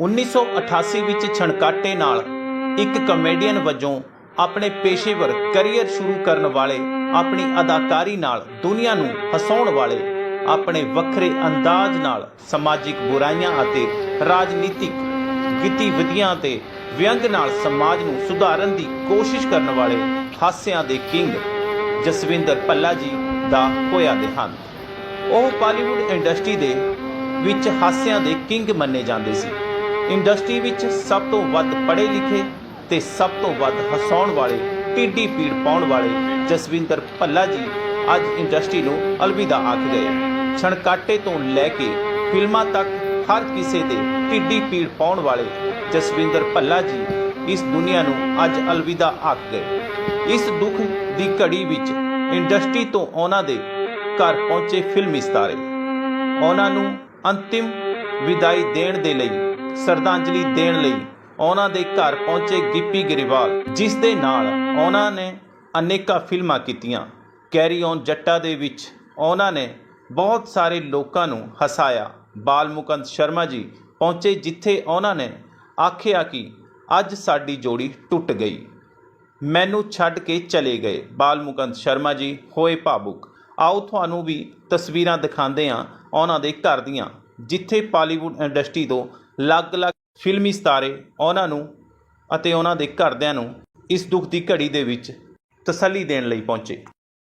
1988 ਵਿੱਚ ਛਣਕਾਟੇ ਨਾਲ ਇੱਕ ਕਮੇਡੀਅਨ ਵਜੋਂ ਆਪਣੇ ਪੇਸ਼ੇਵਰ ਕੈਰੀਅਰ ਸ਼ੁਰੂ ਕਰਨ ਵਾਲੇ ਆਪਣੀ ਅਦਾਕਾਰੀ ਨਾਲ ਦੁਨੀਆ ਨੂੰ ਹਸਾਉਣ ਵਾਲੇ ਆਪਣੇ ਵੱਖਰੇ ਅੰਦਾਜ਼ ਨਾਲ ਸਮਾਜਿਕ ਬੁਰਾਈਆਂ ਅਤੇ ਰਾਜਨੀਤਿਕ ਗਤੀਵਿਧੀਆਂ ਤੇ ਵਿਅੰਗ ਨਾਲ ਸਮਾਜ ਨੂੰ ਸੁਧਾਰਨ ਦੀ ਕੋਸ਼ਿਸ਼ ਕਰਨ ਵਾਲੇ ਹਾਸਿਆਂ ਦੇ ਕਿੰਗ ਜਸਵਿੰਦਰ ਪੱਲਾ ਜੀ ਦਾ ਹੋਇਆ ਦੇਹਾਂਤ। ਉਹ ਬਾਲੀਵੁੱਡ ਇੰਡਸਟਰੀ ਦੇ ਵਿੱਚ ਹਾਸਿਆਂ ਦੇ ਕਿੰਗ ਮੰਨੇ ਜਾਂਦੇ ਸੀ। ਇੰਡਸਟਰੀ ਵਿੱਚ ਸਭ ਤੋਂ ਵੱਧ ਪੜ੍ਹੇ ਲਿਖੇ ਤੇ ਸਭ ਤੋਂ ਵੱਧ ਹਸਾਉਣ ਵਾਲੇ, ਟਿੱਡੀ ਪੀੜ ਪਾਉਣ ਵਾਲੇ ਜਸਵਿੰਦਰ ਭੱਲਾ ਜੀ ਅੱਜ ਇੰਡਸਟਰੀ ਨੂੰ ਅਲਵਿਦਾ ਆਖ ਗਏ ਛਣਕਾਟੇ ਤੋਂ ਲੈ ਕੇ ਫਿਲਮਾਂ ਤੱਕ ਹਰ ਕਿਸੇ ਦੇ ਟਿੱਡੀ ਪੀੜ ਪਾਉਣ ਵਾਲੇ ਜਸਵਿੰਦਰ ਭੱਲਾ ਜੀ ਇਸ ਦੁਨੀਆ ਨੂੰ ਅੱਜ ਅਲਵਿਦਾ ਆਖ ਗਏ ਇਸ ਦੁੱਖ ਦੀ ਘੜੀ ਵਿੱਚ ਇੰਡਸਟਰੀ ਤੋਂ ਉਹਨਾਂ ਦੇ ਘਰ ਪਹੁੰਚੇ ਫਿਲਮੀ ਸਿਤਾਰੇ। ਉਹਨਾਂ ਨੂੰ ਅੰਤਿਮ ਵਿਦਾਈ ਦੇਣ ਦੇ ਲਈ ਸ਼ਰਧਾਂਜਲੀ ਦੇਣ ਲਈ ਉਹਨਾਂ ਦੇ ਘਰ ਪਹੁੰਚੇ ਗਿੱਪੀ ਗਰੇਵਾਲ, ਜਿਸ ਦੇ ਨਾਲ ਉਹਨਾਂ ਨੇ ਅਨੇਕਾਂ ਫਿਲਮਾਂ ਕੀਤੀਆਂ। ਕੈਰੀ ਔਨ ਜੱਟਾ ਦੇ ਵਿੱਚ ਉਹਨਾਂ ਨੇ ਬਹੁਤ ਸਾਰੇ ਲੋਕਾਂ ਨੂੰ ਹਸਾਇਆ। ਬਾਲਮੁਕੰਦ ਸ਼ਰਮਾ ਜੀ ਪਹੁੰਚੇ ਜਿੱਥੇ ਉਹਨਾਂ ਨੇ ਆਖਿਆ ਕਿ ਅੱਜ ਸਾਡੀ ਜੋੜੀ ਟੁੱਟ ਗਈ। ਮੈਨੂੰ ਛੱਡ ਕੇ ਚਲੇ ਗਏ। ਬਾਲਮੁਕੰਦ ਸ਼ਰਮਾ ਜੀ, ਹੋਏ ਭਾਵੁਕ, ਆਓ ਤੁਹਾਨੂੰ ਵੀ ਤਸਵੀਰਾਂ ਦਿਖਾਉਂਦੇ ਹਾਂ ਉਹਨਾਂ ਦੇ ਘਰ ਦੀਆਂ, ਜਿੱਥੇ ਪਾਲੀਵੁੱਡ ਇੰਡਸਟਰੀ ਤੋਂ ਅਲੱਗ-ਅਲੱਗ ਫਿਲਮੀ ਸਿਤਾਰੇ ਉਹਨਾਂ ਨੂੰ ਅਤੇ ਉਹਨਾਂ ਦੇ ਘਰਦਿਆਂ ਨੂੰ ਇਸ ਦੁੱਖ ਦੀ ਘੜੀ ਦੇ ਵਿੱਚ ਤਸੱਲੀ ਦੇਣ ਲਈ ਪਹੁੰਚੇ।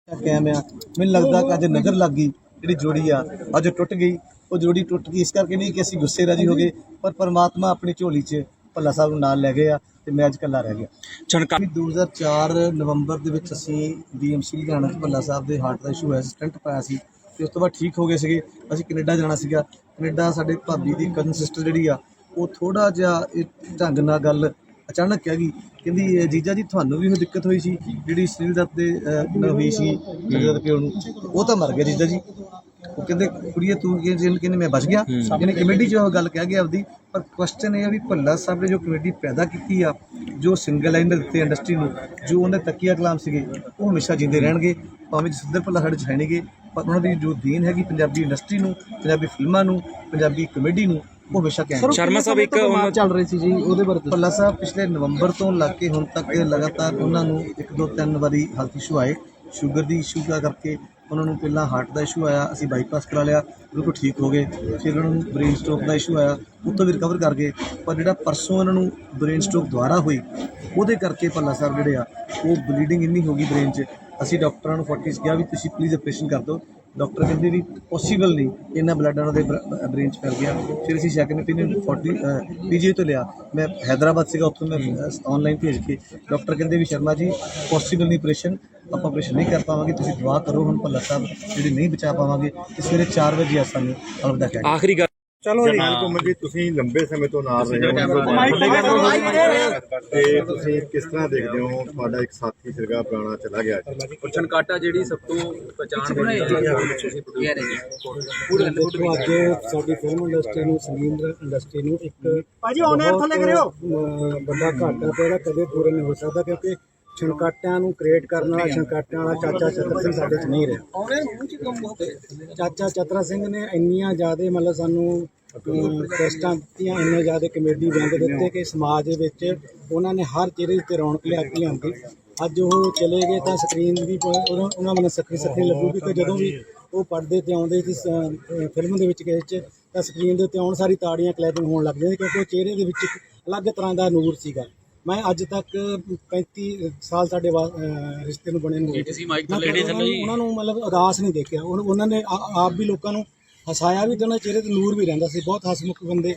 ਕਾਇਮ ਆ ਮੈਨੂੰ ਲੱਗਦਾ ਕਿ ਅੱਜ ਨਜ਼ਰ ਲੱਗ ਗਈ ਜਿਹੜੀ ਜੋੜੀ ਆ ਅੱਜ ਟੁੱਟ ਗਈ। ਉਹ ਜੋੜੀ ਟੁੱਟ ਗਈ ਇਸ ਕਰਕੇ ਨਹੀਂ ਕਿ ਅਸੀਂ ਗੁੱਸੇ ਰਾਜੀ ਹੋ ਗਏ ਪਰ ਪਰਮਾਤਮਾ ਆਪਣੀ ਝੋਲੀ 'ਚ ਭੱਲਾ ਸਾਹਿਬ ਨੂੰ ਨਾਲ ਲੈ ਗਏ ਆ ਤੇ ਮੈਂ ਅੱਜ ਇਕੱਲਾ ਰਹਿ ਗਿਆ। ਛਣਕਾ 2004 ਨਵੰਬਰ ਦੇ ਵਿੱਚ ਅਸੀਂ ਡੀਐਮਸੀ ਲੁਧਿਆਣਾ 'ਚ ਭੱਲਾ ਸਾਹਿਬ ਦੇ ਹਾਰਟ ਦਾ ਇਸ਼ੂ ਹੋਇਆ ਸੀ ਸਟੰਟ ਪਾਇਆ ਸੀ। ਤੇ ਉਸ ਤੋਂ ਬਾਅਦ ਠੀਕ ਹੋ ਗਏ ਸੀਗੇ। ਅਸੀਂ ਕੈਨੇਡਾ ਜਾਣਾ ਸੀਗਾ। ਕੈਨੇਡਾ ਸਾਡੇ ਭਾਬੀ ਦੀ ਕਜ਼ਨ ਸਿਸਟਰ ਜਿਹੜੀ ਆ ਉਹ ਥੋੜਾ ਜਿਹਾ ਇਹ ਢੰਗ ਨਾਲ ਗੱਲ ਅਚਾਨਕ ਕਹਿ ਗਈ। ਕਹਿੰਦੀ ਜੀਜਾ ਜੀ ਤੁਹਾਨੂੰ ਵੀ ਉਹ ਦਿੱਕਤ ਹੋਈ ਸੀ? ਜਿਹੜੀ ਸੁਨੀਲ ਦੱਤ ਦੇ ਹੋਈ ਸੀ ਸੁਨੀਲ ਦੱਤ ਪਿਓ ਨੂੰ? ਉਹ ਤਾਂ ਮਰ ਗਿਆ ਜੀਜਾ ਜੀ। ਉਹ ਕਹਿੰਦੇ ਕੁੜੀਏ ਤੂੰ ਕਿ ਜਿਹਨ ਕਹਿੰਦੇ ਮੈਂ ਬਚ ਗਿਆ? ਯਾਨੀ ਕਮੇਡੀ 'ਚ ਉਹ ਗੱਲ ਕਹਿ ਗਿਆ ਆਪਦੀ। ਪਰ ਕੁਐਸਚਨ ਇਹ ਆ ਵੀ ਭੱਲਾ ਸਾਹਿਬ ਨੇ ਜੋ ਕਮੇਡੀ ਪੈਦਾ ਕੀਤੀ ਆ ਜੋ ਸਿੰਗਲ ਲਾਈਨ ਦੇ ਦਿੱਤੇ ਇੰਡਸਟਰੀ ਨੂੰ ਜੋ ਉਹਨੇ ਤਕੀਆ ਕਲਾਮ ਸੀਗੇ ਉਹ ਹਮੇਸ਼ਾ ਜਿੰਦੇ ਰਹਿਣਗੇ। ਭਾਵੇਂ ਜਸਿੰਦਰ ਭੱਲਾ ਸਾਡੇ 'ਚ ਹੈ ਨਹੀਂਗੇ ਪਰ ਉਹਨਾਂ ਦੀ ਜੋ ਦੇਣ ਹੈਗੀ ਪੰਜਾਬੀ ਇੰਡਸਟਰੀ ਨੂੰ ਪੰਜਾਬੀ ਫਿਲਮਾਂ ਨੂੰ ਪੰਜਾਬੀ ਕਮੇਡੀ ਨੂੰ ਉਹ ਹਮੇਸ਼ਾ ਕਾਇਮ ਸ਼ਰਮਾ ਸਾਹਿਬ ਇੱਕ ਉਹਨਾਂ- ਚੱਲ ਰਹੀ ਸੀ ਜੀ ਉਹਦੇ ਬਾਰੇ ਭੱਲਾ ਸਾਹਿਬ ਪਿਛਲੇ ਨਵੰਬਰ ਤੋਂ ਲੱਗ ਕੇ ਹੁਣ ਤੱਕ ਲਗਾਤਾਰ ਉਹਨਾਂ ਨੂੰ ਇੱਕ ਦੋ ਤਿੰਨ ਵਾਰੀ ਹੈਲਥ ਇਸ਼ੂ ਆਏ। ਸ਼ੂਗਰ ਦੀ ਇਸ਼ੂ ਦਾ ਕਰਕੇ ਉਹਨਾਂ ਨੂੰ ਪਹਿਲਾਂ ਹਾਰਟ ਦਾ ਇਸ਼ੂ ਆਇਆ ਅਸੀਂ ਬਾਈਪਾਸ ਕਰਾ ਲਿਆ ਬਿਲਕੁਲ ਠੀਕ ਹੋ ਗਏ। ਫਿਰ ਉਹਨਾਂ ਨੂੰ ਬ੍ਰੇਨ ਸਟ੍ਰੋਕ ਦਾ ਇਸ਼ੂ ਆਇਆ ਉਹ ਤੋਂ ਵੀ ਰਿਕਵਰ ਕਰ ਗਏ। ਪਰ ਜਿਹੜਾ ਪਰਸੋਂ ਉਹਨਾਂ ਨੂੰ ਬ੍ਰੇਨ ਸਟ੍ਰੋਕ ਦੁਬਾਰਾ ਹੋਈ ਉਹਦੇ ਕਰਕੇ ਭੱਲਾ ਸਾਹਿਬ ਜਿਹੜੇ ਆ ਉਹ ਬਲੀਡਿੰਗ ਇੰਨੀ ਹੋ ਗਈ ਬ੍ਰੇਨ 'ਚ ਅਸੀਂ ਡਾਕਟਰਾਂ ਨੂੰ 40 ਕਿਹਾ ਵੀ ਤੁਸੀਂ ਪਲੀਜ਼ ਆਪਰੇਸ਼ਨ ਕਰ ਦਿਓ। ਡਾਕਟਰ ਕਹਿੰਦੇ ਵੀ ਪੋਸੀਬਲ ਨਹੀਂ ਇੰਨਾ ਬਲੱਡ ਉਹਨਾਂ ਦੇ ਬ੍ਰੇਨ 'ਚ ਫੈਲ ਗਿਆ। ਫਿਰ ਅਸੀਂ ਸੈਕੰਡ opinion 40 ਪੀਜੀ ਤੋਂ ਲਿਆ। ਮੈਂ ਹੈਦਰਾਬਾਦ ਸੀਗਾ, ਉੱਥੋਂ ਮੈਂ ਆਨਲਾਈਨ ਭੇਜ ਕੇ ਡਾਕਟਰ ਕਹਿੰਦੇ ਵੀ ਸ਼ਰਮਾ ਜੀ ਪੋਸੀਬਲ ਨਹੀਂ ਆਪਰੇਸ਼ਨ ਆਪਾਂ ਆਪਰੇਸ਼ਨ ਨਹੀਂ ਕਰ ਪਾਵਾਂਗੇ, ਤੁਸੀਂ ਦੁਆ ਕਰੋ, ਹੁਣ ਭੱਲਾ ਸਾਹਿਬ ਜਿਹੜੇ ਨਹੀਂ ਬਚਾ ਪਾਵਾਂਗੇ, ਤੇ ਸਵੇਰੇ 4 ਵਜੇ ਆ ਸਾਨੂੰ ਅਲਵਿਦਾ ਕਹਿ ਆਖਰੀ ਚਲੋ ਜਰਨੈਲ ਘੁੰਮਣ ਜੀ ਤੁਸੀਂ ਲੰਬੇ ਸਮੇਂ ਤੋਂ ਨਾਲ ਰਹੇ ਹੋ ਤੇ ਤੁਸੀਂ ਕਿਸ ਤਰ੍ਹਾਂ ਦੇਖਦੇ ਹੋ? ਤੁਹਾਡਾ ਇੱਕ ਸਾਥੀ ਸਿਰਗਾ ਪੁਰਾਣਾ ਚਲਾ ਗਿਆ ਜੀ ਛਣਕਾਟਾ ਜਿਹੜੀ ਸਭ ਤੋਂ ਪਛਾਣ ਬਣੀ ਤੁਸੀਂ ਪੂਰੇ ਦੇਖੋ ਅੱਜ ਸਾਡੀ ਫਿਲਮ ਇੰਡਸਟਰੀ ਨੂੰ ਸੰਗੀਤ ਇੰਡਸਟਰੀ ਨੂੰ ਇੱਕ ਭਾਜੀ ਆਨ 에ਅਰ ਥੱਲੇ ਕਰਿਓ। ਵੱਡਾ ਘਾਟਾ ਪਿਆ ਕਦੇ ਪੂਰਾ ਨਹੀਂ ਹੋ ਸਕਦਾ ਕਿਉਂਕਿ ਛਣਕਾਟਿਆਂ ਨੂੰ ਕ੍ਰੀਏਟ ਕਰਨ ਵਾਲਾ ਛਣਕਾਟਿਆਂ ਵਾਲਾ ਚਾਚਾ ਚਤਰ ਸਿੰਘ ਸਾਡੇ 'ਚ ਨਹੀਂ ਰਿਹਾ। ਤੇ। ਚਾਚਾ ਚਤਰਾ ਸਿੰਘ ਨੇ ਇੰਨੀਆਂ ਜ਼ਿਆਦਾ ਮਤਲਬ ਸਾਨੂੰ ਟੈਸਟਾਂ ਦਿੱਤੀਆਂ ਇੰਨੇ ਜ਼ਿਆਦਾ ਕਮੇਡੀ ਵਿਅੰਗ ਦਿੱਤੇ ਕਿ ਸਮਾਜ ਦੇ ਵਿੱਚ ਉਹਨਾਂ ਨੇ ਹਰ ਚਿਹਰੇ ਤੇ ਰੌਣਕ ਲਿਆ ਕੇ ਲਿਆਂਦੀ। ਅੱਜ ਉਹ ਚਲੇ ਗਏ ਤਾਂ ਸਕਰੀਨ ਵੀ ਉਹਨਾਂ ਉਹਨਾਂ ਮਨ ਸਖੀ ਸਖੀ ਲੱਗੂਗੀ ਕਿ ਜਦੋਂ ਵੀ ਉਹ ਪਰਦੇ ਤੇ ਆਉਂਦੇ ਸੀ ਫਿਲਮ ਦੇ ਵਿੱਚ ਕਿਸੇ 'ਚ ਤਾਂ ਸਕਰੀਨ ਦੇ ਉੱਤੇ ਆਉਣ ਸਾਰੀ ਤਾੜੀਆਂ ਕਲੈਪਿੰਗ ਹੋਣ ਲੱਗ ਜਾਂਦੀ ਕਿਉਂਕਿ ਉਹ ਚਿਹਰੇ ਦੇ ਵਿੱਚ ਅਲੱਗ ਤਰ੍ਹਾਂ ਦਾ ਨੂਰ ਸੀਗਾ। ਮੈਂ ਅੱਜ ਤੱਕ 35 ਸਾਲ ਸਾਡੇ ਰਿਸ਼ਤੇ ਨੂੰ ਬਣੇ ਨੂੰ ਤੁਸੀਂ ਮਾਈਕ ਉਹਨਾਂ ਨੂੰ- ਉਹਨਾਂ ਨੂੰ ਮਤਲਬ ਉਦਾਸ ਨਹੀਂ ਦੇਖਿਆ। ਉਹਨਾਂ ਨੇ ਆਪ ਵੀ ਲੋਕਾਂ ਨੂੰ ਹਸਾਇਆ ਵੀ ਤੇ ਉਹਨਾਂ ਚਿਹਰੇ ਤੇ ਨੂਰ ਵੀ ਰਹਿੰਦਾ ਸੀ। ਬਹੁਤ ਹਸਮੁਖ ਬੰਦੇ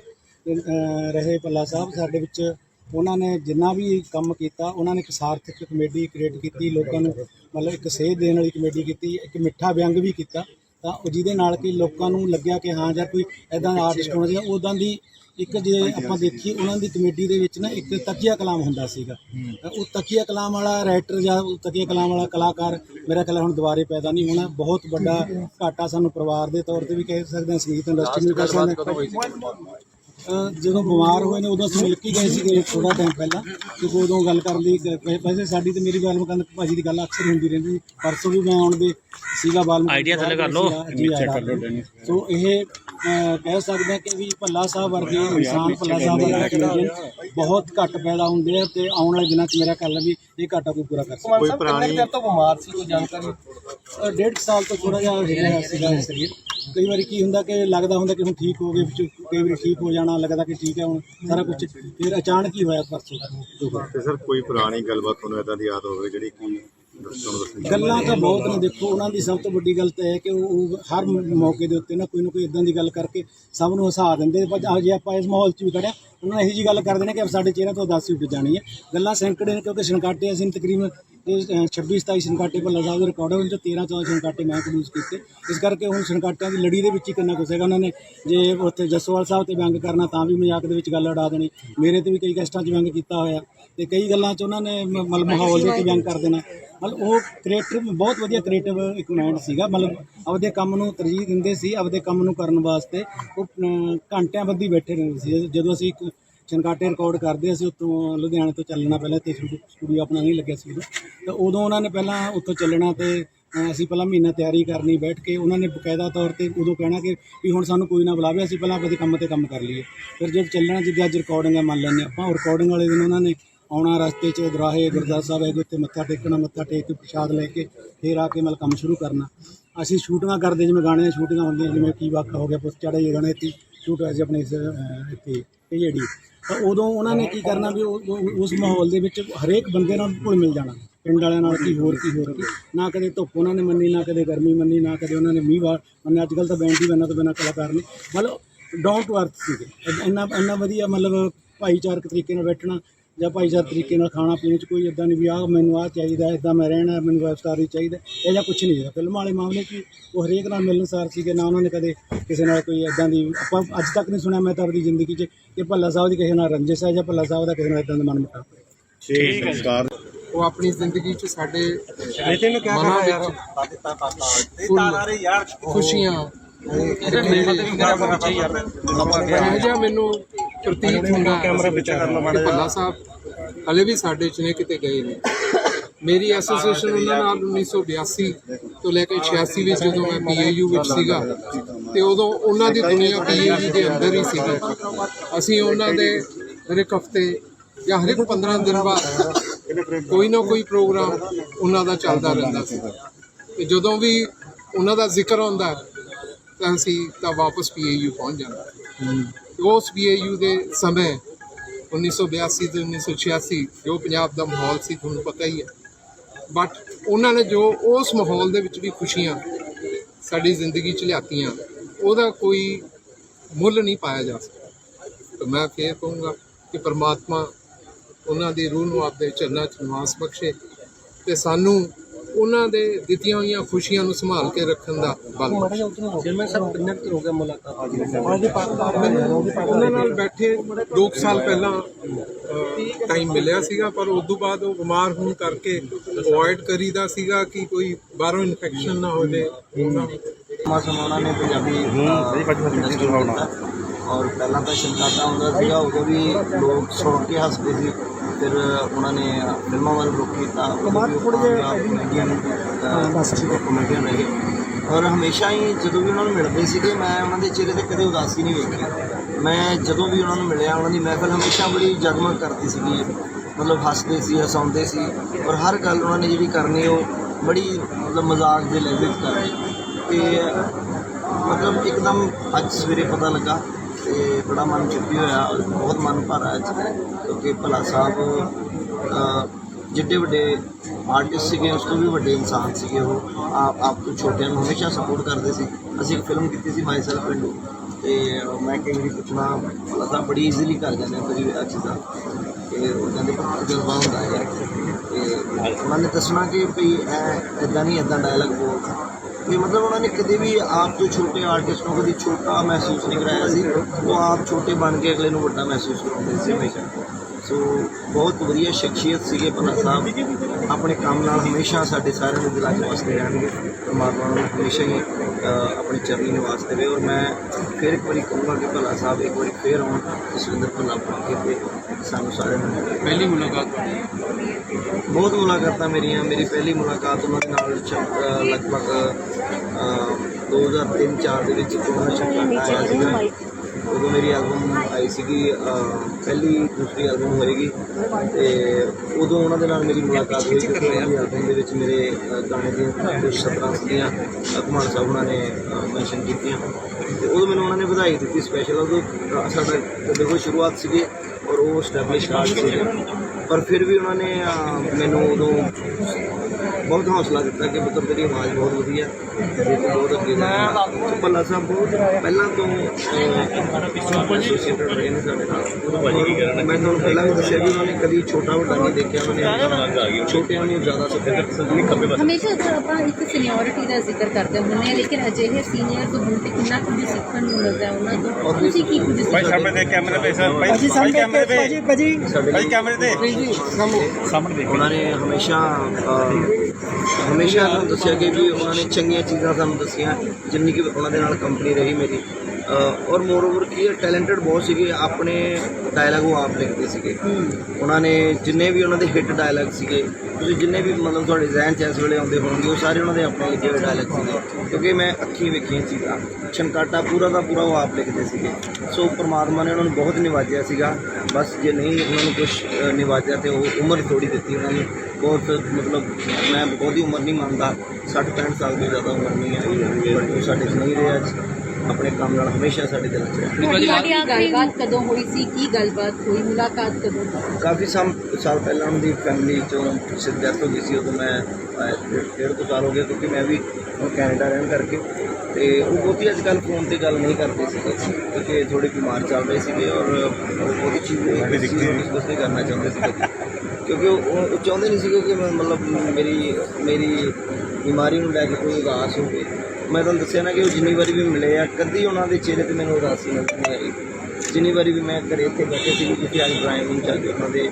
ਰਹੇ ਪੱਲਾ ਸਾਹਿਬ ਸਾਡੇ ਵਿੱਚ। ਉਹਨਾਂ ਨੇ ਜਿੰਨਾ ਵੀ ਕੰਮ ਕੀਤਾ ਉਹਨਾਂ ਨੇ ਇੱਕ ਸਾਰਥਕ ਕਮੇਡੀ ਕ੍ਰੀਏਟ ਕੀਤੀ ਲੋਕਾਂ ਨੂੰ ਮਤਲਬ ਇੱਕ ਸੇਧ ਦੇਣ ਵਾਲੀ ਕਮੇਡੀ ਕੀਤੀ ਇੱਕ ਮਿੱਠਾ ਵਿਅੰਗ ਵੀ ਕੀਤਾ। ਤਾਂ ਜਿਹਦੇ ਨਾਲ ਕਿ ਲੋਕਾਂ ਨੂੰ ਲੱਗਿਆ ਕਿ ਹਾਂ ਜਾਂ ਕੋਈ ਐਦਾਂ ਦਾ ਆਰਟਿਸਟ ਹੋਣਾ ਚਾਹੀਦਾ ਉਦਾਂ ਦੀ ਇੱਕ ਜੇ ਆਪਾਂ ਦੇਖੀਏ, ਉਹਨਾਂ ਦੀ ਕਮੇਡੀ ਦੇ ਵਿੱਚ ਨਾ ਇੱਕ ਤਕੀਆ ਕਲਾਮ ਹੁੰਦਾ ਸੀਗਾ। ਤਾਂ ਉਹ ਤਕੀਆ ਕਲਾਮ ਵਾਲਾ ਰਾਈਟਰ ਜਾਂ ਉਹ ਤਕੀਆ ਕਲਾਮ ਵਾਲਾ ਕਲਾਕਾਰ ਮੇਰਾ ਖਿਆਲ ਹੁਣ ਦੁਬਾਰੇ ਪੈਦਾ ਨਹੀਂ ਹੋਣਾ। ਬਹੁਤ ਵੱਡਾ ਘਾਟਾ ਸਾਨੂੰ ਪਰਿਵਾਰ ਦੇ ਤੌਰ ਤੇ ਵੀ ਕਹਿ ਸਕਦੇ ਹਾਂ, ਸੰਗੀਤ ਇੰਡਸਟਰੀ ਨੂੰ ਕਹਿ ਸਕਦੇ ਹਾਂ। ਜਦੋਂ ਬਿਮਾਰ ਹੋਏ ਨੇ ਉਦੋਂ ਅਸੀਂ ਮਿਲ ਕੇ ਗਏ ਸੀਗੇ ਥੋੜਾ ਟਾਈਮ ਪਹਿਲਾਂ ਕਿਉਂਕਿ ਉਦੋਂ ਗੱਲ ਕਰਨ ਲਈ। ਵੈਸੇ ਸਾਡੀ ਤੇ ਮੇਰੀ ਗੱਲ ਕਰਨ ਭਾਜੀ ਦੀ ਗੱਲ ਅਕਸਰ ਹੁੰਦੀ ਰਹਿੰਦੀ ਸੀ। ਪਰਸੋਂ ਵੀ ਮੈਂ ਆਉਣ ਦੇ ਸੀਗਾ ਬਾਲ ਆਈਡੀਆ ਥੱਲੇ ਕਰ ਲਓ। ਚੈੱਕ ਕਰ ਲਓ ਸੋ। ਇਹ ਅਹ, ਕਹਿ ਸਕਦੇ ਹਾਂ ਕਿ ਵੀ ਭੱਲਾ ਸਾਹਿਬ ਵਰਗੇ ਇਨਸਾਨ ਭੱਲਾ ਸਾਹਿਬ ਵਰਗੇ ਕਮੇਡੀਅਨ ਬਹੁਤ ਘੱਟ ਪੈਦਾ ਹੁੰਦੇ ਆ ਤੇ ਆਉਣ ਵਾਲੇ ਦਿਨਾਂ 'ਚ ਮੇਰਾ ਖਿਆਲ ਹੈ ਵੀ ਇਹ ਘਾਟਾ ਕੋਈ ਪੂਰਾ ਕਰ ਸਕਦਾ। ਕੋਈ ਪੁਰਾਣੀ ਤੋਂ ਬਿਮਾਰ ਸੀ ਕੋਈ ਜਾਣਕਾਰੀ? ਅਹ, ਡੇਢ ਕੁ ਸਾਲ ਤੋਂ ਥੋੜਾ ਜਿਹਾ ਹਿੱਲਿਆ ਸੀਗਾ ਸਰੀਰ ਕਈ ਵਾਰੀ ਕੀ ਹੁੰਦਾ ਕਿ ਲੱਗਦਾ ਹੁੰਦਾ ਕਿ ਹੁਣ ਠੀਕ ਹੋ ਗਏ ਵਿੱਚ ਕਈ ਵਾਰੀ ਠੀਕ ਹੋ ਜਾਣਾ ਲੱਗਦਾ ਕਿ ਠੀਕ ਹੈ ਹੁਣ ਸਾਰਾ ਕੁਝ ਫਿਰ ਅਚਾਨਕ ਹੀ ਹੋਇਆ ਪਰਸੋਂ। ਤੇ ਸਰ ਕੋਈ ਪੁਰਾਣੀ ਗੱਲਬਾਤ ਤੁਹਾਨੂੰ ਏਦਾਂ ਦੀ ਯਾਦ ਹੋਵੇ ਜਿਹੜੀ ਕਿ ਗੱਲਾਂ ਤਾਂ ਬਹੁਤ ਨੇ ਦੇਖੋ ਉਹਨਾਂ ਦੀ ਸਭ ਤੋਂ ਵੱਡੀ ਗੱਲ ਤਾਂ ਇਹ ਹੈ ਕਿ ਉਹ ਹਰ ਮੌਕੇ ਦੇ ਉੱਤੇ ਨਾ ਕੋਈ ਨਾ ਕੋਈ ਇਦਾਂ ਦੀ ਗੱਲ ਕਰਕੇ ਸਭ ਨੂੰ ਹਸਾ ਦਿੰਦੇ ਪਰ ਅੱਜ ਜੇ ਆਪਾਂ ਇਸ ਮਾਹੌਲ 'ਚ ਵੀ ਖੜਿਆ ਉਹਨਾਂ ਨੇ ਇਹੀ ਜੀ ਗੱਲ ਕਰਦੇ ਨੇ ਕਿ ਸਾਡੇ ਚਿਹਰੇ ਤੋਂ ਉਦਾਸੀ ਉੱਡ ਜਾਣੀ ਹੈ। ਗੱਲਾਂ ਸੈਂਕੜੇ ਨੇ ਕਿਉਂਕਿ ਸੰਕਾਟੇ ਅਸੀਂ ਤਕਰੀਬਨ ਅ, 26 27 ਸੰਕਾਟੇ ਭੱਲਾ ਸਾਹਿਬ ਦੇ ਰਿਕਾਰਡ ਹੋਣ ਚ 13 14 ਸੰਕਾਟੇ ਮੈਂ ਪ੍ਰੋਡਿਊਸ ਕੀਤੇ। ਇਸ ਕਰਕੇ ਹੁਣ ਸੰਕਾਟਿਆਂ ਦੀ ਲੜੀ ਦੇ ਵਿੱਚ ਹੀ ਕਿੰਨਾ ਕੁਛ ਹੈਗਾ। ਉਹਨਾਂ ਨੇ ਜੇ ਉੱਥੇ ਜਸਵਾਲ ਸਾਹਿਬ ਤੇ ਵਿਅੰਗ ਕਰਨਾ ਤਾਂ ਵੀ ਮਜ਼ਾਕ ਦੇ ਵਿੱਚ ਗੱਲ ਉਡਾ ਦੇਣੀ। ਮੇਰੇ ਤੇ ਵੀ ਕਈ ਕੈਸਟਾਂ 'ਚ ਵਿਅੰਗ ਕੀਤਾ ਹੋਇਆ ਤੇ ਕਈ ਗੱਲਾਂ 'ਚ ਉਹਨਾਂ ਨੇ ਮ- ਮਤਲਬ ਮਾਹੌਲ ਦੇ ਉੱਤੇ ਵਿਅੰਗ ਕਰ ਦੇਣਾ। ਮਤਲਬ ਉਹ ਕ੍ਰੀਏਟਿਵ ਬਹੁਤ ਵਧੀਆ ਕ੍ਰੀਏਟਿਵ ਇੱਕ ਮਾਈਂਡ ਸੀਗਾ। ਮਤਲਬ ਆਪਦੇ ਕੰਮ ਨੂੰ ਤਰਜੀਹ ਦਿੰਦੇ ਸੀ ਆਪਦੇ ਕੰਮ ਨੂੰ ਕਰਨ ਵਾਸਤੇ। ਉਹ ਘੰਟਿਆਂ ਬੱਧੀ ਬੈਠੇ ਰਹਿੰਦੇ ਸੀ। ਜਦੋਂ- ਜਦੋਂ ਅਸੀਂ ਇੱਕ ਚਨਕਾਟੇ ਰਿਕਾਰਡ ਕਰਦੇ ਅਸੀਂ ਉੱਥੋਂ ਲੁਧਿਆਣੇ ਤੋਂ ਚੱਲਣਾ ਪਹਿਲਾਂ ਤੇ ਸਟੂਡੀਓ ਆਪਣਾ ਨਹੀਂ ਲੱਗਿਆ ਸੀ ਉਦੋਂ। ਤਾਂ ਉਦੋਂ ਉਹਨਾਂ ਨੇ ਪਹਿਲਾਂ ਉੱਥੋਂ ਚੱਲਣਾ ਤੇ ਅਸੀਂ ਪਹਿਲਾਂ ਮਹੀਨਾ ਤਿਆਰੀ ਕਰਨੀ, ਬੈਠ ਕੇ ਉਹਨਾਂ ਨੇ ਬਕਾਇਦਾ ਤੌਰ ਤੇ ਉਦੋਂ ਕਹਿਣਾ ਕਿ ਵੀ ਹੁਣ ਸਾਨੂੰ ਕੋਈ ਨਾ ਬੁਲਾਵੇ, ਅਸੀਂ ਪਹਿਲਾਂ ਆਪਣੇ ਕੰਮ ਤੇ ਕੰਮ ਕਰ ਲਈਏ। ਫਿਰ ਜਦ ਚੱਲਣਾ, ਜਿੱਦਾਂ ਅੱਜ ਰਿਕਾਰਡਿੰਗ ਹੈ ਮੰਨ ਲੈਂਦੇ ਆਪਾਂ ਰਿਕਾਰਡਿੰਗ ਵਾਲੇ ਦਿਨ ਉਹਨਾਂ ਨੇ ਆਉਣਾ ਰਸਤੇ 'ਚ, ਦਰਾਹੇ, ਗੁਰਦਾਸ ਸਾਹਿਬ ਹੈਗੇ ਉੱਥੇ, ਮੱਥਾ ਟੇਕਣਾ, ਮੱਥਾ ਟੇਕ ਕੇ ਪ੍ਰਸ਼ਾਦ ਲੈ ਕੇ ਫਿਰ ਆ ਕੇ ਮਤਲਬ ਕੰਮ ਸ਼ੁਰੂ ਕਰਨਾ। ਅਸੀਂ ਸ਼ੂਟਿੰਗਾਂ ਕਰਦੇ, ਜਿਵੇਂ ਗਾਣੇ ਸ਼ੂਟਿੰਗਾਂ ਹੁੰਦੀਆਂ, ਜਿਵੇਂ ਕੀ ਵਾਕਾ ਹੋ ਗਿਆ, ਪੁੱਤ ਚੜੇ ਇਹ ਗਾਣੇ ਇੱਥੇ ਸ਼ੂਟ ਹੋਇਆ ਸੀ ਆਪਣੇ ਇਸ, ਅਹ, ਇੱਥੇ ਇਹ ਜਿਹੜੀ ਤਾਂ ਉਦੋਂ ਉਹਨਾਂ ਨੇ ਕੀ ਕਰਨਾ ਵੀ ਉਹ- ਉਹ- ਉਸ ਮਾਹੌਲ ਦੇ ਵਿੱਚ ਹਰੇਕ ਬੰਦੇ ਨਾਲ ਘੁਲ ਮਿਲ ਜਾਣਾ। ਪਿੰਡ ਵਾਲਿਆਂ ਨਾਲ ਕੀ ਹੋਰ ਕੀ ਹੋਰ। ਨਾ ਕਦੇ ਧੁੱਪ ਉਹਨਾਂ ਨੇ ਮੰਨੀ ਨਾ ਕਦੇ ਗਰਮੀ ਮੰਨੀ ਨਾ ਕਦੇ ਉਹਨਾਂ ਨੇ ਮੀਂਹ ਵਾਰ ਮੰਨੇ। ਅੱਜ ਕੱਲ੍ਹ ਤਾਂ ਬੈਂਡ ਹੀ ਬੰਨਾ ਤੋਂ ਬਿਨਾਂ ਕਲਾਕਾਰ ਨਹੀਂ ਮਤਲਬ ਡਾਊਨ ਟੂ ਅਰਥ ਸੀਗੇ। ਇੰਨਾ ਇੰਨਾ ਵਧੀਆ ਮਤਲਬ ਭਾਈਚਾਰਕ ਤਰੀਕੇ ਨਾਲ ਬੈਠਣਾ ਜਾਂ ਭਾਈਚਾਰਕ ਤਰੀਕੇ ਨਾਲ ਖਾਣਾ ਪੀਣ ਚ ਕੋਈ ਇਦਾਂ ਨਹੀਂ ਵੀ ਆਹ ਮੈਨੂੰ ਆਹ ਚਾਹੀਦਾ ਇਦਾਂ ਮੈਂ ਰਹਿਣਾ ਮੈਨੂੰ ਫਾਈਵ ਸਟਾਰ ਹੀ ਚਾਹੀਦਾ ਇਹ ਜਾਂ ਕੁਝ ਨਹੀਂ ਹੈਗਾ। ਫਿਲਮਾਂ ਵਾਲੇ ਮਾਮਲੇ 'ਚ ਉਹ ਹਰੇਕ ਨਾਲ ਮਿਲਣਸਾਰ ਸੀਗੇ ਨਾ ਉਹਨਾਂ ਨੇ ਕਦੇ ਕਿਸੇ ਨਾਲ ਕੋਈ ਇਦਾਂ ਦੀ ਆਪਾਂ ਅੱਜ ਤੱਕ ਨਹੀਂ ਸੁਣਿਆ ਮੈਂ ਤਾਂ ਆਪਣੀ ਜ਼ਿੰਦਗੀ 'ਚ ਕਿ ਭੱਲਾ ਸਾਹਿਬ ਦੀ ਕਿਸੇ ਨਾਲ ਰੰਜਿਸ਼ ਹੈ ਜਾਂ ਭੱਲਾ ਸਾਹਿਬ ਦਾ ਕਿਸੇ ਨਾਲ ਇਦਾਂ ਦਾ ਮਨ ਮੁਟਾਵ ਹੈ ਛੇ ਸੰਸਕਾਰ ਉਹ ਆਪਣੀ ਜ਼ਿੰਦਗੀ 'ਚ ਸਾਡੇ ਮਨਾਂ ਵਿੱਚ ਫੁੱਲ ਖੁਸ਼ੀਆਂ ਇਹੋ ਜਿਹਾ ਮੈਨੂੰ ਪ੍ਰਤੀਤ ਹੁੰਦਾ ਕੈਮਰਾ ਵਿੱਚ ਕਰ ਲਓ ਮਾੜਾ ਭੱਲਾ ਸਾਹਿਬ ਹਲੇ ਵੀ ਸਾਡੇ 'ਚ ਨੇ ਕਿਤੇ ਗਏ ਨੇ ਮੇਰੀ ਐਸੋਸੀਏਸ਼ਨ ਉਹਨਾਂ ਨਾਲ 1982 ਤੋਂ ਲੈ ਕੇ 86 ਵਿੱਚ ਜਦੋਂ ਮੈਂ ਪੀਏਯੂ ਵਿੱਚ ਸੀਗਾ ਤੇ ਉਦੋਂ ਉਹਨਾਂ ਦੀ ਦੁਨੀਆ ਪੀਏਯੂ ਦੇ ਅੰਦਰ ਹੀ ਸੀਗੀ। ਅਸੀਂ ਉਹਨਾਂ ਦੇ ਹਰ ਇੱਕ ਹਫ਼ਤੇ ਜਾਂ ਹਰ ਇੱਕ 15 ਦਿਨ ਬਾਅਦ ਕੋਈ ਨਾ ਕੋਈ ਪ੍ਰੋਗਰਾਮ ਉਹਨਾਂ ਦਾ ਚੱਲਦਾ ਰਹਿੰਦਾ ਸੀ। ਤੇ ਜਦੋਂ ਵੀ ਉਹਨਾਂ ਦਾ ਜ਼ਿਕਰ ਆਉਂਦਾ ਤਾਂ ਅਸੀਂ ਤਾਂ ਵਾਪਸ ਪੀਏਯੂ ਪਹੁੰਚ ਜਾਂਦੇ ਉਸ ਪੀਏਯੂ ਦੇ ਸਮੇਂ 1982 ਤੇ 1986 ਜੋ ਪੰਜਾਬ ਦਾ ਮਾਹੌਲ ਸੀ ਤੁਹਾਨੂੰ ਪਤਾ ਹੀ ਹੈ। ਬਟ ਉਹਨਾਂ ਨੇ ਜੋ ਉਸ ਮਾਹੌਲ ਦੇ ਵਿੱਚ ਵੀ ਖੁਸ਼ੀਆਂ ਸਾਡੀ ਜ਼ਿੰਦਗੀ 'ਚ ਲਿਆਤੀਆਂ ਉਹਦਾ ਕੋਈ ਮੁੱਲ ਨਹੀਂ ਪਾਇਆ ਜਾ ਸਕਦਾ। ਤਾਂ ਮੈਂ ਫੇਰ ਕਹੂੰਗਾ ਕਿ ਪਰਮਾਤਮਾ ਉਹਨਾਂ ਦੀ ਰੂਹ ਨੂੰ ਆਪਦੇ ਚਰਨਾਂ 'ਚ ਨਿਵਾਸ ਬਖਸ਼ੇ ਤੇ ਸਾਨੂੰ ਉਹਨਾਂ ਦੇ ਦਿੱਤੀਆਂ ਹੋਈਆਂ ਖੁਸ਼ੀਆਂ ਨੂੰ ਸੰਭਾਲ ਕੇ ਰੱਖਣ ਦਾ ਬਲ। ਜਿਵੇਂ ਸਰ ਕਿੰਨੇ ਕੁ ਹੋ ਗਿਆ ਮੁਲਾਕਾਤ ਮੈਨੂੰ ਉਹਨਾਂ ਨਾਲ ਬੈਠੇ 2 ਸਾਲ ਪਹਿਲਾਂ ਟਾਈਮ ਮਿਲਿਆ ਸੀਗਾ ਪਰ ਉਸ ਤੋਂ ਬਾਅਦ ਉਹ ਬਿਮਾਰ ਹੋਣ ਕਰਕੇ ਅਵੋਇਡ ਕਰੀਦਾ ਸੀਗਾ ਕਿ ਕੋਈ ਬਾਹਰੋਂ ਇਨਫੈਕਸ਼ਨ ਨਾ ਹੋ ਜਾਏ ਉਹਨਾਂ ਮੌਸਮ ਉਹਨਾਂ ਨੇ ਪੰਜਾਬੀ ਇੰਡਸਟਰੀ ਦਿੱਤਾ ਔਰ ਪਹਿਲਾਂ ਤਾਂ ਸ਼ਨਕਾਟਾ ਹੁੰਦਾ ਸੀਗਾ ਉਦੋਂ ਵੀ ਲੋਕ ਸੁਣ ਕੇ ਹੱਸਦੇ ਸੀ। ਫਿਰ ਉਹਨਾਂ ਨੇ ਫਿਲਮਾਂ ਵੱਲ ਰੁਕ ਕੀਤਾ ਕਮਾਲ ਥੋੜੇ ਜਿਹੇ ਕਮੇਡੀਅਨ ਰਹੇ। ਔਰ ਹਮੇਸ਼ਾ ਹੀ ਜਦੋਂ ਵੀ ਉਹਨਾਂ ਨੂੰ ਮਿਲਦੇ ਸੀਗੇ ਮੈਂ ਉਹਨਾਂ ਦੇ ਚਿਹਰੇ ਤੇ ਕਦੇ ਉਦਾਸੀ ਨਹੀਂ ਵੇਖੀ। ਮੈਂ ਜਦੋਂ ਵੀ ਉਹਨਾਂ ਨੂੰ ਮਿਲਿਆ ਉਹਨਾਂ ਦੀ ਮਹਿਫਲ ਹਮੇਸ਼ਾ ਬੜੀ ਜਗਮਗ ਕਰਦੀ ਸੀਗੀ। ਮਤਲਬ ਹੱਸਦੇ ਸੀ ਹਸਾਉਂਦੇ ਸੀ। ਔਰ ਹਰ ਗੱਲ ਉਹਨਾਂ ਨੇ ਜਿਹੜੀ ਕਰਨੀ ਉਹ ਬੜੀ ਮਤਲਬ ਮਜ਼ਾਕ ਦੇ ਲੈਵਲ 'ਚ ਕਰਨੀ ਤੇ ਮਤਲਬ ਇੱਕਦਮ ਅੱਜ ਸਵੇਰੇ ਪਤਾ ਲੱਗਾ ਤੇ ਬੜਾ ਮਨ ਚੁੱਕੀ ਹੋਇਆ ਬਹੁਤ ਮਨ ਭਰਾ ਅੱਜ। ਕਿਉਂਕਿ ਭਲਾ ਸਾਹਿਬ ਅ, ਜਿੱਡੇ ਵੱਡੇ ਆਰਟਿਸਟ ਸੀਗੇ ਉਸ ਤੋਂ ਵੀ ਵੱਡੇ ਇਨਸਾਨ ਸੀਗੇ ਉਹ। ਆਪ ਆਪ ਤੋਂ ਛੋਟਿਆਂ ਨੂੰ ਹਮੇਸ਼ਾ ਸਪੋਰਟ ਕਰਦੇ ਸੀ। ਅਸੀਂ ਇੱਕ ਫਿਲਮ ਕੀਤੀ ਸੀ ਮਾਈ ਸੈਲਫ ਪਿੰਡੂ। ਤੇ ਮੈਂ ਕਈ ਵਾਰੀ ਪੁੱਛਣਾ ਭਲਾ ਸਾਹਿਬ ਬੜੀ ਈਜ਼ੀਲੀ ਕਰ ਜਾਂਦੇ ਆ ਕਈ ਆ ਚੀਜ਼ਾਂ। ਤੇ ਉਹ ਕਹਿੰਦੇ ਤਜਰਬਾ ਹੁੰਦਾ ਹੈ ਤੇ ਉਹਨਾਂ ਨੇ ਦੱਸਣਾ ਕਿ ਭਈ ਇਹ ਇਦਾਂ ਨਹੀਂ ਇਦਾਂ ਡਾਇਲੌਗ ਬੋਲ। ਤੇ ਮਤਲਬ ਉਹਨਾਂ ਨੇ ਕਦੇ ਵੀ ਆਪ ਤੋਂ ਛੋਟੇ ਆਰਟਿਸਟ ਨੂੰ ਕਦੀ ਛੋਟਾ ਮਹਿਸੂਸ ਨਹੀਂ ਕਰਾਇਆ ਸੀ ਉਹ ਆਪ ਛੋਟੇ ਬਣ ਕੇ ਅਗਲੇ ਨੂੰ ਵੱਡਾ ਮਹਿਸੂਸ ਕਰਾਉਂਦੇ ਸੀ ਹਮੇਸ਼ਾ। ਸੋ ਬਹੁਤ ਵਧੀਆ ਸ਼ਖਸੀਅਤ ਸੀਗੇ ਭੱਲਾ ਸਾਹਿਬ। ਆਪਣੇ ਕੰਮ ਨਾਲ ਹਮੇਸ਼ਾ ਸਾਡੇ ਸਾਰਿਆਂ ਦੇ ਦਿਲਾਂ 'ਚ ਵਸਦੇ ਰਹਿਣਗੇ। ਪਰਮਾਤਮਾ ਨੂੰ ਹਮੇਸ਼ਾ ਹੀ ਆਪਣੀ ਚਰਨੀ ਨਿਵਾਸ ਦੇਵੇ ਔਰ ਮੈਂ ਫਿਰ ਇੱਕ ਵਾਰੀ ਕਹੂੰਗਾ ਕਿ ਭੱਲਾ ਸਾਹਿਬ ਇੱਕ ਵਾਰੀ ਫੇਰ ਆਉਣ ਜਸਵਿੰਦਰ ਭੱਲਾ ਕੇ ਤੇ ਸਾਨੂੰ ਸਾਰਿਆਂ ਨੂੰ। ਪਹਿਲੀ ਮੁਲਾਕਾਤ ਬਹੁਤ ਮੁਲਾਕਾਤਾਂ ਮੇਰੀਆਂ। ਮੇਰੀ ਪਹਿਲੀ ਮੁਲਾਕਾਤ ਉਹਨਾਂ ਦੇ ਨਾਲ ਲਗਭਗ ਅ, 2003-4 ਦੇ ਵਿੱਚ ਕੋਰੋਨਾ ਸ਼ੰਕਾ ਆਇਆ ਸੀਗਾ। ਉਦੋਂ ਮੇਰੀ ਐਲਬਮ ਆਈ ਸੀਗੀ ਪਹਿਲੀ, ਦੂਸਰੀ ਐਲਬਮ ਹੋਏਗੀ, ਤੇ ਉਦੋਂ ਉਹਨਾਂ ਦੇ ਨਾਲ ਮੇਰੀ ਮੁਲਾਕਾਤ ਹੋਈ ਕਿਉਂਕਿ ਉਹਨਾਂ ਦੀ ਐਲਬਮ ਦੇ ਵਿੱਚ ਮੇਰੇ ਗਾਣੇ ਦੀਆਂ ਕੁਝ 17 ਸੀਗੀਆਂ ਅਕਮਾਨ ਸਾਹਿਬ ਉਹਨਾਂ ਨੇ ਮੈਂਸ਼ਨ ਕੀਤੀਆਂ। ਤੇ ਉਦੋਂ ਮੈਨੂੰ ਉਹਨਾਂ ਨੇ ਵਧਾਈ ਦਿੱਤੀ ਸਪੈਸ਼ਲ ਉਦੋਂ ਸਾਡਾ ਦੇਖੋ ਸ਼ੁਰੂਆਤ ਸੀਗੀ ਔਰ ਉਹ ਸਟੈਬਲਿਸ਼ ਆਰਟ ਸੀਗੇ। ਪਰ ਫਿਰ ਵੀ ਉਹਨਾਂ ਨੇ ਮੈਨੂੰ ਉਦੋਂ ਬਹੁਤ ਹੌਸਲਾ ਦਿੱਤਾ ਕਿ ਪੁੱਤਰ ਤੇਰੀ ਆਵਾਜ਼ ਬਹੁਤ ਵਧੀਆ ਤੇ ਤੂੰ ਬਹੁਤ ਅੱਗੇ ਤੇ ਭੱਲਾ ਸਾਹਿਬ ਬਹੁਤ ਪਹਿਲਾਂ ਤੋਂ ਐਸੋਸੀਏਟਡ ਰਹੇ ਨੇ ਸਾਡੇ ਨਾਲ। ਮੈਂ ਤੁਹਾਨੂੰ ਪਹਿਲਾਂ ਵੀ ਦੱਸਿਆ ਵੀ ਉਹਨਾਂ ਨੇ ਕਦੀ ਛੋਟਾ ਵੱਡਾ ਨਹੀਂ ਦੇਖਿਆ ਉਹਨਾਂ ਨੇ ਛੋਟਿਆਂ ਨੂੰ ਜ਼ਿਆਦਾ ਸਪੋਰਟ ਹਮੇਸ਼ਾ ਜਦੋਂ ਆਪਾਂ ਇੱਕ ਸੀਨੀਅਰਿਟੀ ਦਾ ਜ਼ਿਕਰ ਕਰਦੇ ਹੁੰਦੇ ਹਾਂ ਲੇਕਿਨ ਅਜਿਹੇ ਸੀਨੀਅਰ ਤੋਂ ਹੁਣ ਤੇ ਕਿੰਨਾ ਕੁਝ ਸਿੱਖਣ ਨੂੰ ਮਿਲਦਾ ਹੈ ਉਹਨਾਂ ਤੋਂ ਤੁਸੀਂ ਕੀ ਕੁਝ ਸਿੱਖਦੇ ਹੋ ਸਾਡੇ ਉਹਨਾਂ ਨੇ ਹਮੇਸ਼ਾ ਹਮੇਸ਼ਾ ਸਾਨੂੰ ਦੱਸਿਆ ਕਿ ਵੀ ਉਹਨਾਂ ਨੇ ਚੰਗੀਆਂ ਚੀਜ਼ਾਂ ਸਾਨੂੰ ਦੱਸੀਆਂ ਜਿੰਨੀ ਕਿ ਉਹਨਾਂ ਦੇ ਨਾਲ ਕੰਪਨੀ ਰਹੀ ਮੇਰੀ। ਔਰ ਮੋਰ ਓਵਰ ਕੀ ਟੈਲੈਂਟਡ ਬਹੁਤ ਸੀਗੇ ਆਪਣੇ ਡਾਇਲੌਗ ਉਹ ਆਪ ਲਿਖਦੇ ਸੀਗੇ। ਉਹਨਾਂ ਨੇ ਜਿੰਨੇ ਵੀ ਉਹਨਾਂ ਦੇ ਹਿੱਟ ਡਾਇਲੌਗ ਸੀਗੇ ਤੁਸੀਂ ਜਿੰਨੇ ਵੀ ਮਤਲਬ ਤੁਹਾਡੇ ਜ਼ਿਹਨ 'ਚ ਇਸ ਵੇਲੇ ਆਉਂਦੇ ਹੋਣਗੇ ਉਹ ਸਾਰੇ ਉਹਨਾਂ ਦੇ ਆਪਣੇ ਲਿਖੇ ਹੋਏ ਡਾਇਲੌਗ ਸੀਗੇ। ਕਿਉਂਕਿ ਮੈਂ ਅੱਖੀਂ ਵੇਖੀਆਂ ਚੀਜ਼ਾਂ ਛਨਕਾਟਾ ਪੂਰਾ ਦਾ ਪੂਰਾ ਉਹ ਆਪ ਲਿਖਦੇ ਸੀਗੇ। ਸੋ ਪ੍ਰਮਾਤਮਾ ਨੇ ਉਹਨਾਂ ਨੂੰ ਬਹੁਤ ਨਿਵਾਜਿਆ ਸੀਗਾ। ਬਸ ਜੇ ਨਹੀਂ ਉਹਨਾਂ ਨੂੰ ਕੁਝ ਨਿਵਾਜਿਆ ਤੇ ਉਹ ਉਮਰ ਥੋੜੀ ਦਿੱਤੀ ਉਹਨਾਂ ਨੇ। ਬਹੁਤ ਮਤਲਬ ਮੈਂ ਬਹੁਤੀ ਉਮਰ ਨਹੀਂ ਮੰਨਦਾ। 60 65 ਸਾਲ ਤੋਂ ਜ਼ਿਆਦਾ ਉਮਰ ਨਹੀਂ ਹੈ। ਬਟ ਉਹ ਸਾਡੇ 'ਚ ਨਹੀਂ ਰਿਹਾ ਅੱਜ ਆਪਣੇ ਕੰਮ ਨਾਲ ਹਮੇਸ਼ਾ ਸਾਡੇ ਦਿਲ 'ਚ ਰਿਹਾ ਤੁਹਾਡੀ ਆਖਰੀ ਗੱਲਬਾਤ ਕਦੋਂ ਹੋਈ ਸੀ? ਕੀ ਗੱਲਬਾਤ ਹੋਈ? ਮੁਲਾਕਾਤ ਕਦੋਂ? ਕਾਫੀ ਸਮ ਸਾਲ ਪਹਿਲਾਂ ਉਹਨਾਂ ਦੀ ਫੈਮਿਲੀ ਚੋਂ ਡੈਥ ਹੋ ਗਈ ਸੀ ਉਦੋਂ ਮੈਂ ਆਇਆ ਡੇਢ- ਡੇਢ ਕੁ ਸਾਲ ਹੋ ਗਏ ਕਿਉਂਕਿ ਮੈਂ ਵੀ ਹੁਣ ਕੈਨੇਡਾ ਰਹਿਣ ਕਰਕੇ ਤੇ ਉਹ ਬਹੁਤੀ ਅੱਜ ਕੱਲ੍ਹ ਫੋਨ ਤੇ ਗੱਲ ਨਹੀਂ ਕਰਦੇ ਸੀਗੇ ਕਿਉਂਕਿ ਥੋੜੇ ਬਿਮਾਰ ਚੱਲ ਰਹੇ ਸੀਗੇ ਔਰ ਉਹ ਬਹੁਤੀ ਚੀਜ਼ ਡਿਸਕਸ ਨਹੀਂ ਕਰਨਾ ਚਾਹੁੰਦੇ ਸੀਗੇ। ਕਿਉਂਕਿ ਉਹ ਚਾਹੁੰਦੇ ਨਹੀਂ ਸੀਗੇ ਕਿ ਮੈਂ ਮਤਲਬ ਮੇਰੀ ਮੇਰੀ ਬਿਮਾਰੀ ਨੂੰ ਲੈ ਕੇ ਕੋਈ ਉਦਾਸ ਹੋਵੇ। ਮੈਂ ਤੁਹਾਨੂੰ ਦੱਸਿਆ ਨਾ ਕਿ ਉਹ ਜਿੰਨੀ ਵਾਰੀ ਵੀ ਮਿਲੇ ਆ ਕਦੀ ਉਹਨਾਂ ਦੇ ਚਿਹਰੇ ਤੇ ਮੈਨੂੰ ਉਦਾਸੀ ਨਹੀਂ ਆਈ। ਜਿੰਨੀ ਵਾਰੀ ਵੀ ਮੈਂ ਘਰੇ ਇੱਥੇ ਬੈਠੇ ਸੀ ਜਿੱਥੇ ਅੱਜ ਡਰਾਈਵਿੰਗ ਚੱਲ ਕੇ ਉਹਨਾਂ ਦੇ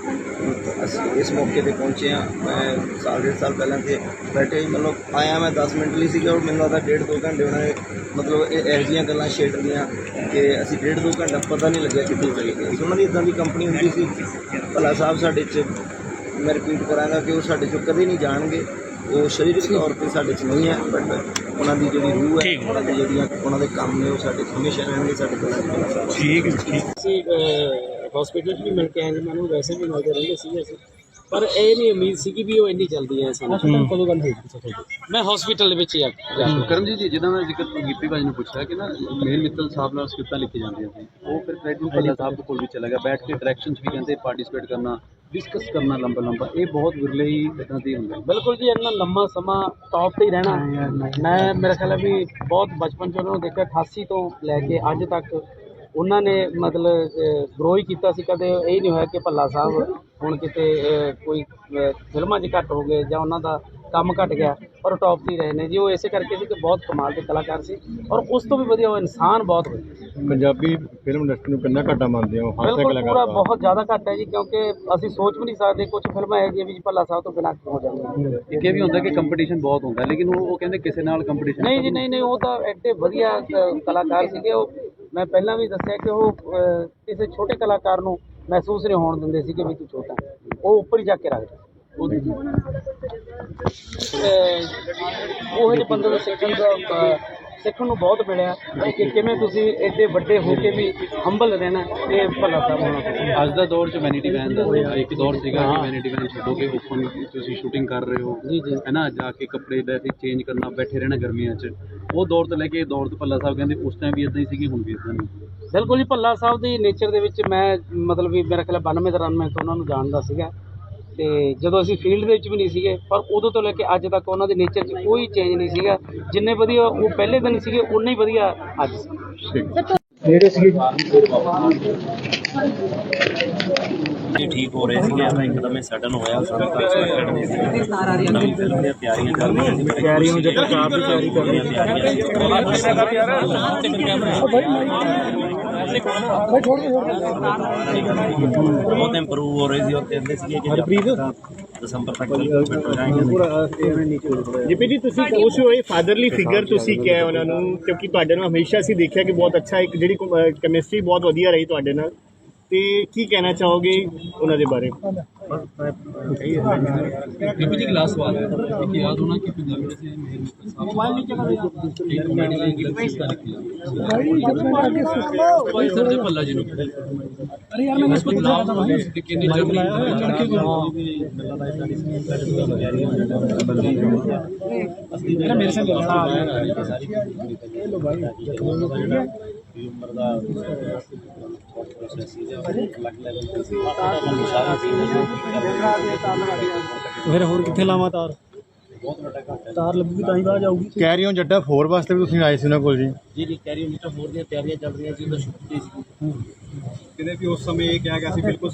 ਅਸੀਂ ਇਸ ਮੌਕੇ ਤੇ ਪਹੁੰਚੇ ਆ ਮੈਂ ਸਾਲ ਡੇਢ ਸਾਲ ਪਹਿਲਾਂ ਤੇ ਬੈਠੇ ਸੀ, ਮਤਲਬ ਆਇਆ ਮੈਂ 10 ਮਿੰਟ ਲਈ ਸੀਗਾ ਔਰ ਮੈਨੂੰ ਲੱਗਦਾ ਡੇਢ ਦੋ ਘੰਟੇ ਉਹਨਾਂ ਨੇ ਮਤਲਬ ਇਹ ਇਹੋ ਜਿਹੀਆਂ ਗੱਲਾਂ ਛੇੜ ਲੀਆਂ ਕਿ ਅਸੀਂ ਡੇਢ ਦੋ ਘੰਟਾ ਪਤਾ ਨਹੀਂ ਲੱਗਿਆ ਕਿੱਥੇ ਚਲੇ ਗਏ। ਉਹਨਾਂ ਦੀ ਇਦਾਂ ਦੀ ਕੰਪਨੀ ਹੁੰਦੀ ਸੀ। ਭਲਾ ਸਾਹਿਬ ਸਾਡੇ 'ਚ ਮੈਂ ਰਿਪੀਟ ਕਰਾਂਗਾ ਕਿ ਉਹ ਸਾਡੇ 'ਚੋਂ ਕਦੇ ਨਹੀਂ ਜਾਣਗੇ। ਉਹ ਸਰੀਰਕ ਤੌਰ ਤੇ ਸਾਡੇ 'ਚ ਨਹੀਂ ਹੈ ਬਟ ਉਹਨਾਂ ਦੀ ਜਿਹੜੀ ਰੂਹ ਹੈ ਉਹਨਾਂ ਦੀ ਜਿਹੜੀਆਂ ਉਹਨਾਂ ਦੇ ਕੰਮ ਨੇ ਉਹ ਸਾਡੇ 'ਚ ਹਮੇਸ਼ਾ ਰਹਿਣਗੇ ਸਾਡੇ 'ਚ ਭੱਲਾ ਸਾਹਿਬ ਅਸੀਂ ਹਸਪੀਟਲ 'ਚ ਵੀ ਮਿਲ ਕੇ ਆਏ ਜੀ ਮੈਨੂੰ ਵੈਸੇ ਵੀ ਮਿਲਦੇ ਰਹਿੰਦੇ ਸੀਗੇ ਅਸੀਂ। ਪਰ ਇਹ ਨਹੀਂ ਉਮੀਦ ਸੀ ਕਿ ਵੀ ਉਹ ਇੰਨੀ ਜਲਦੀ ਹੈ ਸਾਨੂੰ। ਕਦੋਂ ਗੱਲ ਹੋਈ? ਮੈਂ ਹਸਪੀਟਲ ਦੇ ਵਿੱਚ ਜਾ ਜਾ ਕੇ। ਕਰਮਜੀਤ ਜੀ ਜਿੱਦਾਂ ਮੈਂ ਜ਼ਿਕਰ ਗੀਪੀ ਭਾਜੀ ਨੂੰ ਪੁੱਛਿਆ ਕਿ ਨਾ ਮੇਲ ਮਿੱਤਲ ਸਾਹਿਬ ਨਾਲ ਸਕ੍ਰਿਪਟਾਂ ਲਿਖੀ ਜਾਂਦੀਆਂ ਸੀ ਉਹ ਫਿਰ ਪ੍ਰੈਜ਼ੀਡੈਂਟ ਭੱਲਾ ਸਾਹਿਬ ਦੇ ਕੋਲ ਵੀ ਚਲਾ ਗਿਆ ਬੈਠ ਕੇ ਡਾਇਰੈਕਸ਼ਨਸ ਵੀ ਕਹਿੰਦੇ ਪਾਰਟਿਸਿਪੇਟ ਕਰਨਾ ਡਿਸਕਸ ਕਰਨਾ ਲੰਬਾ ਲੰਬਾ ਇਹ ਬਹੁਤ ਵਿਰਲੇ ਹੀ ਇਦਾਂ ਦੀ ਹੁੰਦਾ ਬਿਲਕੁਲ ਜੀ ਇੰਨਾ ਲੰਮਾ ਸਮਾਂ ਟੌਪ ਤੇ ਹੀ ਰਹਿਣਾ। ਮੈਂ ਮੇਰਾ ਖਿਆਲ ਹੈ ਵੀ ਬਹੁਤ ਬਚਪਨ ਚ ਉਹਨਾਂ ਨੂੰ ਦੇਖਿਆ 88 ਤੋਂ ਲੈ ਕੇ ਅੱਜ ਤੱਕ ਉਹਨਾਂ ਨੇ ਮਤਲਬ ਗਰੋ ਹੀ ਕੀਤਾ ਸੀ ਕਦੇ ਇਹ ਨਹੀਂ ਹੋਇਆ ਕਿ ਭੱਲਾ ਸਾਹਿਬ ਹੁਣ ਕਿਤੇ ਕੋਈ ਫਿਲਮਾਂ 'ਚ ਘੱਟ ਹੋ ਗਏ ਜਾਂ ਉਹਨਾਂ ਦਾ ਕੰਮ ਘਟ ਗਿਆ ਪਰ ਟੌਪ ਤੇ ਹੀ ਰਹੇ ਨੇ। ਜੀ ਉਹ ਇਸੇ ਕਰਕੇ ਸੀ ਕਿ ਬਹੁਤ ਕਮਾਲ ਦੇ ਕਲਾਕਾਰ ਸੀ ਔਰ ਉਸ ਤੋਂ ਵੀ ਵਧੀਆ ਉਹ ਇਨਸਾਨ ਬਹੁਤ ਵਧੀਆ ਪੰਜਾਬੀ ਫਿਲਮ ਇੰਡਸਟਰੀ ਨੂੰ ਕਿੰਨਾ ਘਾਟਾ ਮੰਨਦੇ ਹੋ? ਬਿਲਕੁਲ ਪੂਰਾ ਬਹੁਤ ਜ਼ਿਆਦਾ ਘੱਟ ਹੈ ਜੀ ਕਿਉਂਕਿ ਅਸੀਂ ਸੋਚ ਵੀ ਨਹੀਂ ਸਕਦੇ ਕੁਝ ਫਿਲਮਾਂ ਇਹੋ ਜਿਹੀਆਂ ਵੀ ਭੱਲਾ ਸਾਹਿਬ ਤੋਂ ਬਿਨਾਂ ਹੋ ਜਾਂਦੀਆਂ। ਇੱਕ ਇਹ ਵੀ ਹੁੰਦਾ ਕਿ ਕੰਪੀਟੀਸ਼ਨ ਬਹੁਤ ਹੁੰਦਾ ਲੇਕਿਨ ਉਹ ਉਹ ਕਹਿੰਦੇ ਕਿਸੇ ਨਾਲ ਕੰਪੀਟੀਸ਼ਨ ਨਹੀਂ ਜੀ ਨਹੀਂ ਨਹੀਂ ਉਹ ਤਾਂ ਐਡੇ ਵਧੀਆ ਕਲਾਕਾਰ ਸੀਗੇ ਉਹ ਮੈਂ ਪਹਿਲਾਂ ਵੀ ਦੱਸਿਆ ਕਿ ਉਹ ਕਿਸੇ ਛੋਟੇ ਕਲਾਕਾਰ ਨੂੰ ਮਹਿਸੂਸ ਨਹੀਂ ਹੋਣ ਦਿੰਦੇ ਸੀ ਕਿ ਵੀ ਤੂੰ ਛੋਟਾ। ਉਹ ਉੱਪਰ ਹੀ ਜਾ ਕੇ ਰੱਖਦੇ। ਉਹਦੀ ਅਹ, ਉਹ ਜਿਹੇ ਬੰਦੇ ਨੂੰ ਸਿੱਖਣ ਦਾ ਸਿੱਖਣ ਨੂੰ ਬਹੁਤ ਮਿਲਿਆ ਕਿ ਕਿਵੇਂ ਤੁਸੀਂ ਐਡੇ ਵੱਡੇ ਹੋ ਕੇ ਵੀ ਹੰਬਲ ਰਹਿਣਾ ਇਹ ਭੱਲਾ ਸਾਹਿਬ ਹੋਣਾ ਅੱਜ ਦਾ ਦੌਰ ਚ ਵੈਨਿਟੀ ਵੈਨ ਦਾ ਇੱਕ ਦੌਰ ਸੀਗਾ ਕਿ ਵੈਨਿਟੀ ਵੈਨ ਛੱਡੋਗੇ ਓਪਨ ਤੁਸੀਂ ਸ਼ੂਟਿੰਗ ਕਰ ਰਹੇ ਹੋ। ਜੀ ਜੀ। ਹੈ ਨਾ ਜਾ ਕੇ ਕੱਪੜੇ ਕੇ ਚੇਂਜ ਕਰਨਾ ਬੈਠੇ ਰਹਿਣਾ ਗਰਮੀਆਂ 'ਚ। ਉਹ ਦੌਰ ਤੋਂ ਲੈ ਕੇ ਇਹ ਦੌਰ ਤੋਂ ਭੱਲਾ ਸਾਹਿਬ ਕਹਿੰਦੇ ਉਸ ਟਾਈਮ ਵੀ ਇਦਾਂ ਹੀ ਸੀਗੀ ਹੁਣ ਵੀ ਇਦਾਂ ਹੀ ਬਿਲਕੁਲ ਜੀ ਭੱਲਾ ਸਾਹਿਬ ਦੀ ਨੇਚਰ ਦੇ ਵਿੱਚ ਮੈਂ ਮਤਲਬ ਵੀ ਮੇਰਾ ਖਿਆਲ 92 93 ਤੋਂ ਉਹਨਾਂ ਨੂੰ ਜਾਣਦਾ ਸੀਗਾ। ਤੇ ਜਦੋਂ ਅਸੀਂ ਫੀਲਡ ਦੇ ਵਿੱਚ ਵੀ ਨਹੀਂ ਸੀਗੇ ਪਰ ਉਦੋਂ ਤੋਂ ਲੈ ਕੇ ਅੱਜ ਤੱਕ ਉਹਨਾਂ ਦੇ ਨੇਚਰ 'ਚ ਕੋਈ ਚੇਂਜ ਨਹੀਂ ਸੀਗਾ। ਜਿੰਨੇ ਵਧੀਆ ਉਹ ਪਹਿਲੇ ਦਿਨ ਸੀਗੇ ਉਨੇ ਹੀ ਵਧੀਆ ਅੱਜ ਸੀ। ਜੀ ਠੀਕ ਹੋ ਰਹੇ ਸੀਗੇ ਤਾਂ ਇੱਕਦਮ ਸਡਨ ਹੋਇਆ ਸਾਨੂੰ ਤਾਂ ਐਕਸਪੈਕਟਡ ਨਹੀਂ ਸੀ ਨਵੀਂ ਫਿਲਮ ਦੀਆਂ ਤਿਆਰੀਆਂ ਚੱਲ ਰਹੀਆਂ ਸੀ ਤਿਆਰੀਆਂ ਜਦੋਂ ਆਪ ਵੀ ਤਿਆਰੀ ਕਰ ਰਹੀਆਂ ਬਹੁਤ ਇੰਪਰੂਵ ਹੋ ਰਹੀ ਸੀ ਉਹ ਕਹਿੰਦੇ ਸੀਗੇ ਕਿ ਹਰਪ੍ਰੀਤ? ਦਸੰਬਰ ਤੱਕ improvement ਹੋ ਜੀ ਤੁਸੀਂ ਉਸ ਹੋਏ ਫਾਦਰਲੀ ਫਿਗਰ ਤੁਸੀਂ ਕਿਹਾ ਉਹਨਾਂ ਨੂੰ ਕਿਉਂਕਿ ਤੁਹਾਡੇ ਨਾਲ ਹਮੇਸ਼ਾ ਅਸੀਂ ਦੇਖਿਆ ਕਿ ਬਹੁਤ ਅੱਛਾ ਇੱਕ ਜਿਹੜੀ ਕੈਮਿਸਟਰੀ ਬਹੁਤ ਵਧੀਆ ਰਹੀ ਤੁਹਾਡੇ ਨਾਲ। ਤੇ ਕੀ ਕਹਿਣਾ ਚਾਹੋਗੇ ਉਹਨਾਂ ਦੇ ਬਾਰੇ? ਬੀਬੀ ਜੀ ਕਲਾਸ ਸਵਾਲ ਹੈ। ਇੱਕ ਯਾਦ ਹੋਣਾ ਕਿ ਪੰਜਾਬੀ ਦੇ ਮੇਰ ਮਿੱਤਲ ਸਾਹਿਬ ਮੋਬਾਈਲ ਨਹੀਂ ਚੱਲਦਾ ਇੱਕ ਕਮੇਡੀ ਲਈ ਇੱਕ ਕਿਸਤਾ ਲਿਖੀ ਭਾਈ ਸਰ ਦੇ ਪੱਲਾ ਜੀ ਨੂੰ। ਅਰੇ ਯਾਰ ਮੈਂ ਬਦਲਾਅ ਕਿ ਕਿੰਨੀ ਜਰਨੀ ਚੜ ਕੇ ਮੇਰਾ ਮੇਰੇ ਸੰਗ ਸਾਰੀ ਇਹ ਲੋ ਭਾਈ ਉਮਰ ਦਾ ਪ੍ਰੋਸੈਸ ਸੀ। ਲੱਗ ਲੈਵਲ ਤੇ ਸੀ। ਸਾਰਾ ਸੀ ਫਿਰ ਹੋਰ ਕਿੱਥੇ ਲਾਵਾਂ ਤਾਰ? ਬਹੁਤ ਵੱਡਾ ਘਾਟਾ ਤਾਰ ਲੱਗੂਗੀ ਤਾਂ ਹੀ ਬਾਹਰ ਜਾਊਗੀ। ਹੋ ਜੱਟਾ 4 ਵਾਸਤੇ ਵੀ ਤੁਸੀਂ ਆਏ ਸੀ ਉਹਨਾਂ ਕੋਲ ਜੀ। ਜੀ ਜੀ ਕੈਰੀ ਮੀਟਰ ਹੋਰ ਦੀਆਂ ਤਿਆਰੀਆਂ ਚੱਲ ਰਹੀਆਂ ਸੀ ਉਹਦਾ ਸ਼ੁਰੂ ਸੀ ਕਿਤੇ ਵੀ ਉਸ ਸਮੇਂ ਇਹ ਕਿਹਾ ਗਿਆ ਸੀ ਬਿਲਕੁਲ